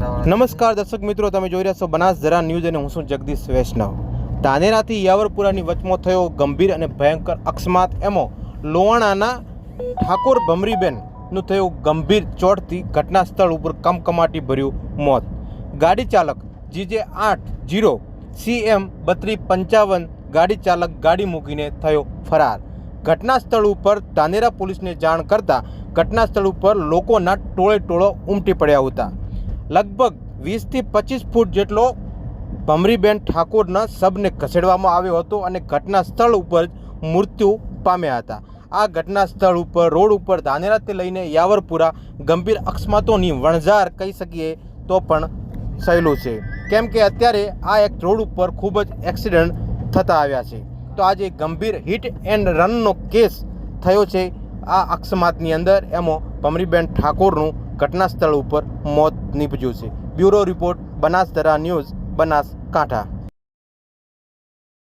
નમસ્કાર દર્શક મિત્રો, તમે જોઈ રહ્યા છો બનાસ ધરા ન્યૂઝ અને હું છું જગદીશ વૈષ્ણવ. ધાનેરાથી યાવરપુરાની વચમાં થયો ગંભીર અને ભયંકર અકસ્માત. એમો લોવાણાના ઠાકોર ભમરીબેનનું થયું ગંભીર ચોટથી ઘટના સ્થળ ઉપર કમકમાટી ભર્યું મોત. ગાડી ચાલક જીજે આઠ જીરો, સીએમ બત્રીસ પંચાવન, ગાડી ચાલક ગાડી મૂકીને થયો ફરાર. ઘટના સ્થળ ઉપર ધાનેરા પોલીસને જાણ કરતાં ઘટના સ્થળ ઉપર લોકોના ટોળે ટોળો ઉમટી પડ્યા હતા. લગભગ વીસથી પચીસ ફૂટ જેટલો ભમરીબેન ઠાકોરના શબને ખસેડવામાં આવ્યો હતો અને ઘટના સ્થળ ઉપર જ મૃત્યુ પામ્યા હતા. આ ઘટના સ્થળ ઉપર, રોડ ઉપર ધાનેરાથી લઈને યાવરપુરા ગંભીર અકસ્માતોની વણઝાર કહી શકીએ તો પણ સહેલું છે. કેમ કે અત્યારે આ એક રોડ ઉપર ખૂબ જ એક્સિડન્ટ થતા આવ્યા છે. તો આજે ગંભીર હિટ એન્ડ રનનો કેસ થયો છે આ અકસ્માતની અંદર. એમાં ભમરીબેન ઠાકોરનું ઘટના સ્થળ ઉપર મોત નીપજ્યું છે. Bureau report Banasdhara news Banaskantha.